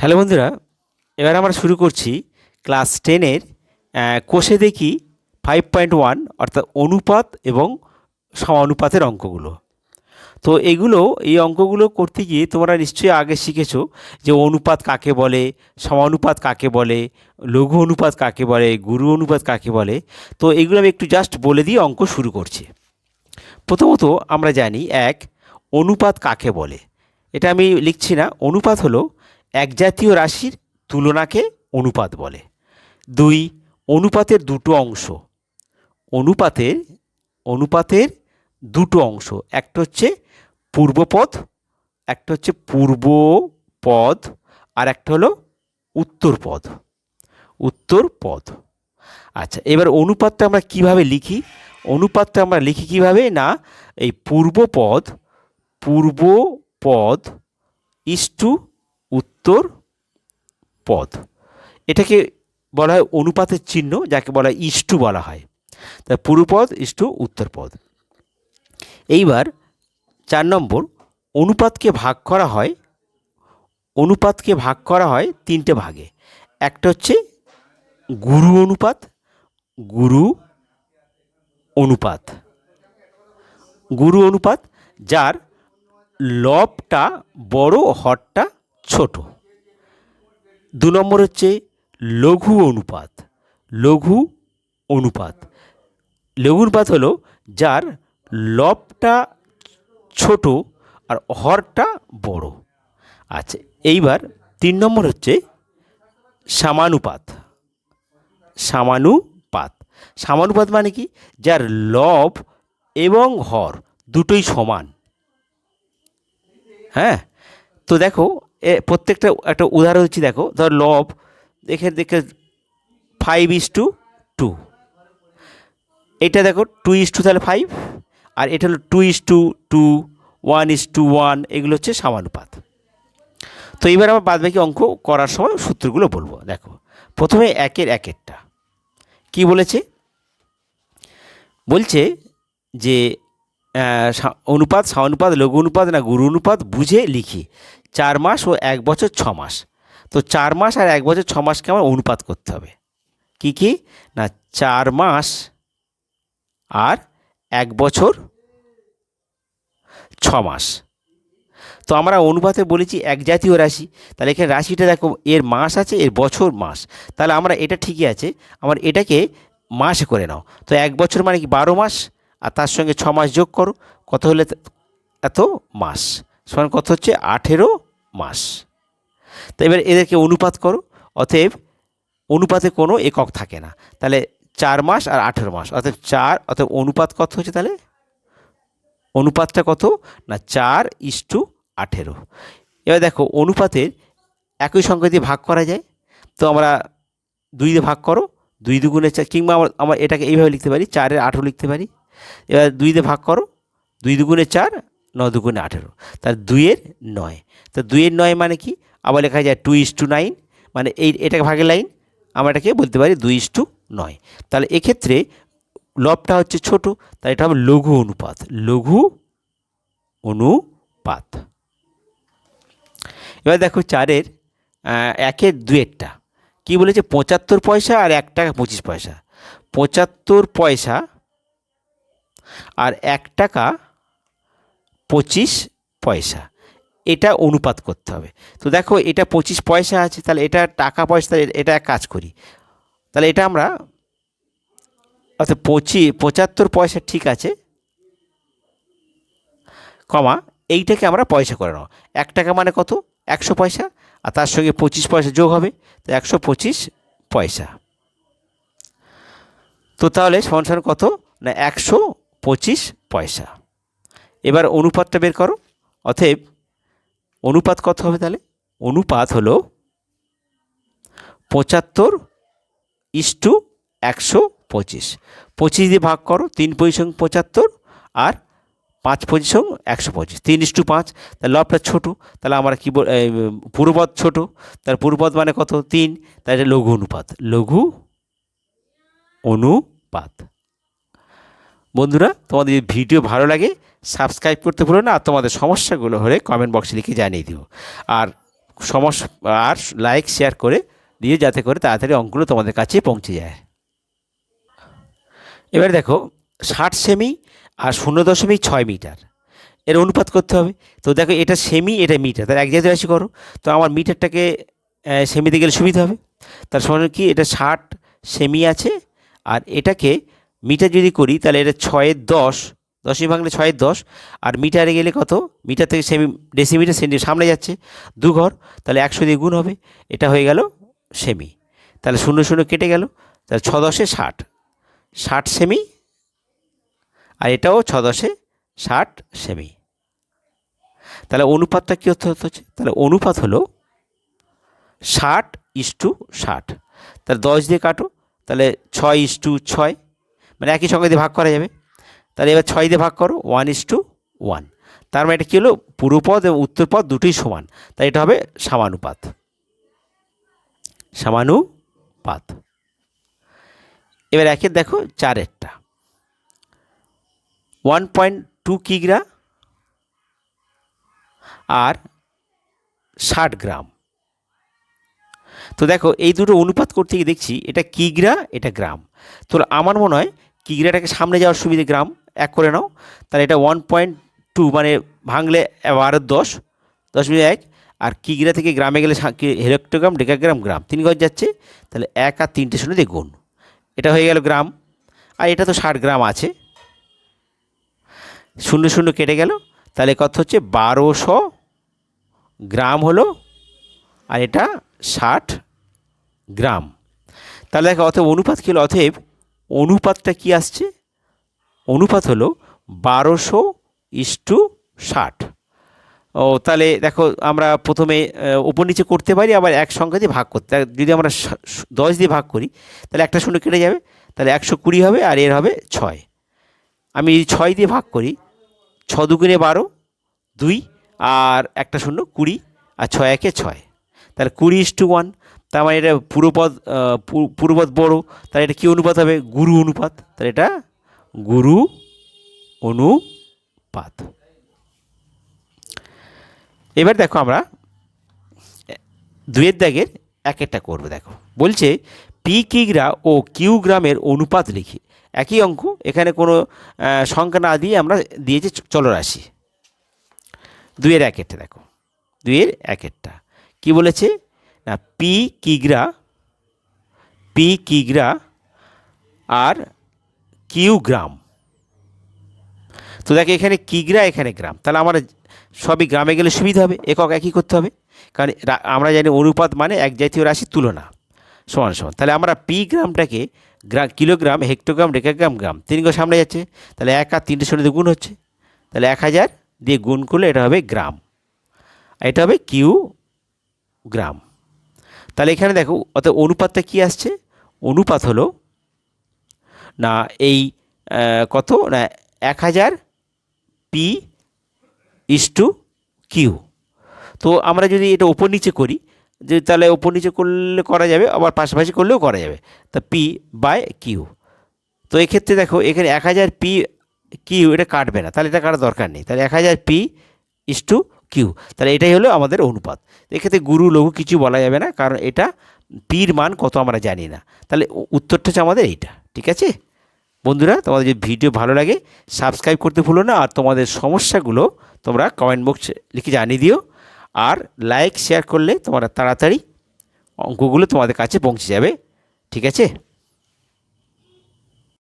Hello বন্ধুরা, এবার আমরা শুরু করছি ক্লাস টেনের কোষে দেখি ফাইভ পয়েন্ট ওয়ান অর্থাৎ অনুপাত এবং সমানুপাতের অঙ্কগুলো। তো এগুলো, এই অঙ্কগুলো করতে গিয়ে তোমরা নিশ্চয়ই আগে শিখেছো যে অনুপাত কাকে বলে, সমানুপাত কাকে বলে, লঘু অনুপাত কাকে বলে, গুরু অনুপাত কাকে বলে। তো এগুলো আমি একটু জাস্ট বলে দিয়ে অঙ্ক শুরু করছি। প্রথমত আমরা জানি, এক, অনুপাত কাকে বলে? এটা আমি লিখছি না, অনুপাত হলো এক জাতীয় রাশির তুলনাকে অনুপাত বলে। দুই, অনুপাতের দুটো অংশ। অনুপাতের অনুপাতের দুটো অংশ। একটা হচ্ছে পূর্বপদ, একটা হচ্ছে পূর্ব পদ আর একটা হলো উত্তর পদ উত্তর পদ আচ্ছা এবার অনুপাতটা আমরা কীভাবে লিখি? অনুপাতটা আমরা লিখি কীভাবে? না, এই পূর্ব পদ পূর্ব পদ ইস্টু উত্তর পদ। এটাকে বলা হয় অনুপাতের চিহ্ন, যাকে বলা হয় ইস্টু বলা হয়। তা পূর্বপদ ইস্টু উত্তর পদ। এইবার চার নম্বর, অনুপাতকে ভাগ করা হয়, অনুপাতকে ভাগ করা হয় তিনটে ভাগে। একটা হচ্ছে গুরু অনুপাত গুরু অনুপাত। গুরু অনুপাত, যার লবটা বড়, হরটা ছোট। দু নম্বর হচ্ছে লঘু অনুপাত লঘু অনুপাত। লঘু অনুপাত হলো যার লবটা ছোট আর হরটা বড়। আচ্ছা এইবার তিন নম্বর হচ্ছে সামানুপাত সামানুপাত। সামানুপাত মানে কি? যার লব এবং হর দুটোই সমান। হ্যাঁ? তো দেখো এ, প্রত্যেকটা একটা উদাহরণ হচ্ছে দেখো। ধর লব দেখে দেখে ফাইভ ইস টু টু এটা দেখো টু ইস টু তাহলে ফাইভ আর এটা হলো two is two two one is two one এগুলো হচ্ছে সমানুপাত। তো এবার আমরা বাদবাকি অঙ্ক করার সময় সূত্রগুলো বলব, দেখো। প্রথমে একের একেরটা। কি বলেছে? বলছে যে অনুপাত, সমানুপাত, লঘু অনুপাত না গুরু অনুপাত বুঝে লিখি। চার মাস ও এক বছর ছ মাস। তো চার মাস আর এক বছর ছ মাসকে আমার অনুপাত করতে হবে। কি কি? না, চার মাস আর এক বছর ছ মাস। তো আমরা অনুপাতে বলেছি এক জাতীয় রাশি। তাহলে এখানে রাশিটা দেখো, এর মাস আছে, এর বছর মাস। তাহলে আমরা এটা ঠিকই আছে, আমার এটাকে মাসে করে নাও। তো এক বছর মানে কি বারো মাস? আর তার সঙ্গে ছ মাস যোগ করো, কত হলে এত মাস? সমান কত হচ্ছে? আঠেরো মাস। তো এবার এদেরকে অনুপাত করো। অতএব অনুপাতে কোনো একক থাকে না। তাহলে চার মাস আর আঠেরো মাস। অর্থাৎ চার অর্থাৎ অনুপাত কত হচ্ছে তাহলে? অনুপাতটা কত? না, চার ইস্টু আঠেরো। এবার দেখো, অনুপাতের একই সংখ্যা দিয়ে ভাগ করা যায়। তো আমরা দুই দিয়ে ভাগ করো। দুই দুগুণে চার, কিংবা আমরা আমরা এটাকে এইভাবে লিখতে পারি। চারের আঠেরো লিখতে পারি। এবার দুই দিয়ে ভাগ করো। দুই দুগুণে চার ন দুগুণে আঠেরো। তার দুইয়ের নয়। তো দুইয়ের নয় মানে কি? আবার লেখা যায় টু ইস টু নাইন মানে এই এটাকে ভাগের লাইন আমরা এটাকে বলতে পারি দুই ইস টু নয়। তাহলে এক্ষেত্রে লবটা হচ্ছে ছোট তাই এটা হবে লঘু অনুপাত লঘু অনুপাত। এবার দেখো চারের একের দুয়েরটা কি বলেছে? পঁচাত্তর পয়সা আর এক টাকা পঁচিশ পয়সা। পঁচাত্তর পয়সা আর এক টাকা পঁচিশ পয়সা। এটা অনুপাত করতে হবে। তো দেখো, এটা পঁচিশ পয়সা আছে, তাহলে এটা টাকা পয়সা, তাহলে এটা এক কাজ করি। তাহলে এটা আমরা, অর্থাৎ পঁচি, পঁচাত্তর পয়সা ঠিক আছে, কমা, এইটাকে আমরা পয়সা করে নাও। এক টাকা মানে কত? একশো পয়সা, আর তার সঙ্গে পঁচিশ পয়সা যোগ হবে, তো একশো পঁচিশ পয়সা। তো তাহলে সমান কত? না, একশো পঁচিশ পয়সা। এবার অনুপাতটা বের করো। অতএব অনুপাত কত হবে তাহলে? অনুপাত হলো পঁচাত্তর ইস্টু একশো পঁচিশ। পঁচিশ দিয়ে ভাগ করো, তিন পঁচিশ পঁচাত্তর আর পাঁচ পঁচিশ একশো পঁচিশ। তিন ইস্টু পাঁচ, তাহলে লবটা ছোটো, তাহলে আমরা কী পূর্বপদ ছোটো তার পূর্বপদ মানে কত? তিন, তাহলে লঘু অনুপাত। লঘু অনুপাত। বন্ধুরা, তোমাদের যদি ভিডিও ভালো লাগে সাবস্ক্রাইব করতে ভুলো না, আর তোমাদের সমস্যাগুলো হলে কমেন্ট বক্সে লিখে জানিয়ে দিও। আর সমস, আর লাইক শেয়ার করে দিয়ে যাতে করে তাড়াতাড়ি অঙ্কগুলো তোমাদের কাছে পৌঁছে যায়। এবার দেখো, ষাট সেমি আর শূন্য দশমিক ছয় মিটার। এর অনুপাত করতে হবে। তো দেখো, এটা সেমি এটা মিটার। তার এক জাতীয় রাশি করো। তো আমার মিটারটাকে সেমিতে গেলে সুবিধা হবে। তার সমান কি, এটা ষাট সেমি আছে, আর এটাকে মিটার যদি করি, তাহলে এটা ছয়ের দশ দশই ভাঙলে ছয়ের দশ, আর মিটারে গেলে কত? মিটার থেকে সেমি ডেসিমিটার সেন্টি, সামনে যাচ্ছে, দু ঘর, তাহলে একশো দিয়ে গুণ হবে, এটা হয়ে গেল সেমি। তাহলে শূন্য শূন্য কেটে গেল, তাহলে ছ দশে ষাট ষাট সেমি, আর এটাও ছ দশে ষাট সেমি। তাহলে অনুপাতটা কী হতে হচ্ছে? তাহলে অনুপাত হলো ষাট ইস টু ষাট। তাহলে দশ দিয়ে কাটো, তাহলে ছয় ইস টু ছয় মানে একই সঙ্গে দিয়ে ভাগ করা যাবে। তাহলে এবার ছয় দিয়ে ভাগ করো ওয়ান ইস টু ওয়ান তার মানে এটা কী হলো? পূর্বপদ এবং উত্তরপদ দুটোই সমান। তাই এটা হবে সামানুপাত। সামানুপাত। এবার একের দেখো চারেরটা। ওয়ান পয়েন্ট টু কিগ্রা আর ষাট গ্রাম। তো দেখো এই দুটো অনুপাত করতে গিয়ে দেখছি, এটা কিগ্রা, এটা গ্রাম। তো আমার মনে হয় কিগ্রাটাকে সামনে যাওয়ার সুবিধে গ্রাম? এক করে নাও। তাহলে এটা ওয়ান পয়েন্ট টু মানে ভাঙলে বারো দশ দশ মিনিট এক। আর কিগ্রা থেকে গ্রামে গেলে হেক্টোগ্রাম ডেকাগ্রাম গ্রাম তিন গজ যাচ্ছে। তাহলে এক আর তিনটে শূন্য দিয়ে গুণ। এটা হয়ে গেল গ্রাম। আর এটা তো ষাট গ্রাম আছে। শূন্য শূন্য কেটে গেল। তাহলে কত হচ্ছে? বারোশো গ্রাম হলো। আর এটা ষাট গ্রাম। তাহলে দেখো, অতএব অনুপাত হলো? অতএব অনুপাতটা কি আসছে? অনুপাত হলো বারোশো ইস্টু ষাট। ও, তাহলে দেখো আমরা প্রথমে ওপর নিচে করতে পারি, আবার এক সংখ্যা দিয়ে ভাগ করতে। যদি আমরা দশ দিয়ে ভাগ করি, তাহলে একটা শূন্য কেটে যাবে। তাহলে একশো কুড়ি হবে আর এর হবে ছয়। আমি যদি ছয় দিয়ে ভাগ করি, ছ দুগুণে বারো, দুই, আর একটা শূন্য কুড়ি, আর ছয় একে ছয়। তাহলে কুড়ি ইস টু ওয়ান তার মানে এটা পুরোপদ আহ, পূর্বপদ বড় তাহলে এটা কী অনুপাত হবে? গুরু অনুপাত। তাহলে এটা গুরু অনুপাত। এবার দেখো আমরা দুয়ের দাগের এক একটা করব দেখো। বলছে পি কিগ্রা ও কিউ গ্রামের অনুপাত লিখি। একই অঙ্ক এখানে কোনো সংখ্যা না দিয়ে আমরা দিয়েছি চলরাশি দুইয়ের একেরটা দেখো। দুইয়ের একেরটা। কি বলেছে? না, পি কিগ্রা পি কিগ্রা আর কিউ গ্রাম। তো দেখো এখানে কিগ্রা, এখানে গ্রাম। তাহলে আমার সবই গ্রামে গেলে সুবিধা হবে, একক একই করতে হবে। কারণ আমরা জানি অনুপাত মানে এক জাতীয় রাশির তুলনা। সমান সমান। তাহলে আমরা পি গ্রামটাকে গ্রা, কিলোগ্রাম, হেক্টোগ্রাম, ডেকাগ্রাম, গ্রাম তিন গো সামনে যাচ্ছে। তাহলে এক আর তিনটে শূন্য দিয়ে গুণ হচ্ছে। তাহলে এক হাজার দিয়ে গুণ করলে এটা হবে গ্রাম। এটা হবে কিউ গ্রাম। তাহলে এখানে দেখো, অর্থাৎ অনুপাতটা কি আসছে? অনুপাত হলো, না, এই কত? না, এক হাজার পি ইস টু কিউ তো আমরা যদি এটা ওপর নিচে করি, যে তাহলে ওপর নিচে করলে করা যাবে, আবার পাশাপাশি করলেও করা যাবে। তা পি বাই কিউ তো এক্ষেত্রে দেখো, এখানে এক হাজার পি কিউ এটা কাটবে না, তাহলে এটা কাটার দরকার নেই। তাহলে এক হাজার পি ইস টু কিউ। তাহলে এটাই হলো আমাদের অনুপাত। এক্ষেত্রে গুরু, লঘু কিছু বলা যাবে না, কারণ এটা পির মান কত আমরা জানি না। তাহলে উত্তরটা হচ্ছে আমাদের এইটা, ঠিক আছে? বন্ধুরা, তোমাদের যদি ভিডিও ভালো লাগে, সাবস্ক্রাইব করতে ভুলো না, আর তোমাদের সমস্যাগুলো তোমরা কমেন্ট বক্সে লিখে জানিয়ে দিও। আর লাইক, শেয়ার করলে তোমরা তাড়াতাড়ি অঙ্কগুলো তোমাদের কাছে পৌঁছে যাবে, ঠিক আছে?